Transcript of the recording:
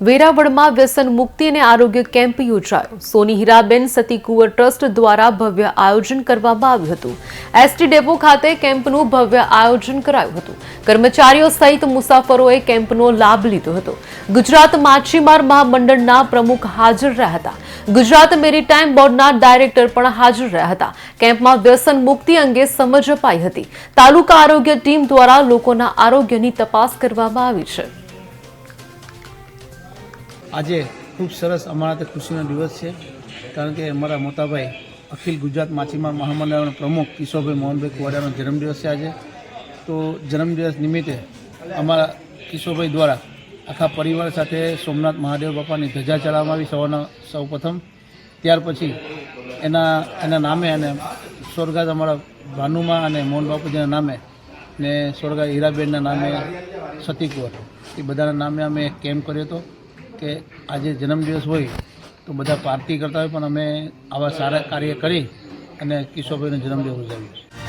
વેરાવળમાં વ્યસન મુક્તિ અને આરોગ્ય કેમ્પ યોજાયો. સોની હીરાબેન સતી કુંવર ટ્રસ્ટ દ્વારા ભવ્ય આયોજન કરવામાં આવ્યું હતું. એસટી ડેપો ખાતે કેમ્પનું ભવ્ય આયોજન કરાયું હતું. કર્મચારીઓ સહિત મુસાફરોએ કેમ્પનો લાભ લીધો હતો. ગુજરાત માછીમાર મહામંડળના પ્રમુખ હાજર રહ્યા હતા. ગુજરાત મેરીટાઈમ બોર્ડના ડાયરેક્ટર પણ હાજર રહ્યા હતા. કેમ્પમાં વ્યસન મુક્તિ અંગે સમજ અપાઈ હતી. તાલુકા આરોગ્ય ટીમ દ્વારા લોકોના આરોગ્યની તપાસ કરવામાં આવી છે. આજે ખૂબ સરસ અમારા તે ખુશીનો દિવસ છે. કારણ કે અમારા મોટાભાઈ અખિલ ગુજરાત માછીમાર મહામંડળના પ્રમુખ કિશોરભાઈ મોહનભાઈ કુવાડાનો જન્મદિવસ છે આજે. તો જન્મદિવસ નિમિત્તે અમારા કિશોરભાઈ દ્વારા આખા પરિવાર સાથે સોમનાથ મહાદેવ બાપાની ધજા ચડાવવામાં આવી સવારના સૌ પ્રથમ ત્યાર પછી એના એના નામે અને સ્વર્ગાત અમારા ભાનુમા અને મોહન બાપુજીના નામે ને સ્વર્ગા હીરાબેનના નામે સતી કુંવર એ બધાના નામે અમે કેમ્પ કર્યો હતો. કે આજે જન્મદિવસ હોય તો બધા પાર્ટી કરતા હોય, પણ અમે આવા સારા કાર્ય કરી અને કિશોરભાઈનો જન્મદિવસ ઉજવ્યો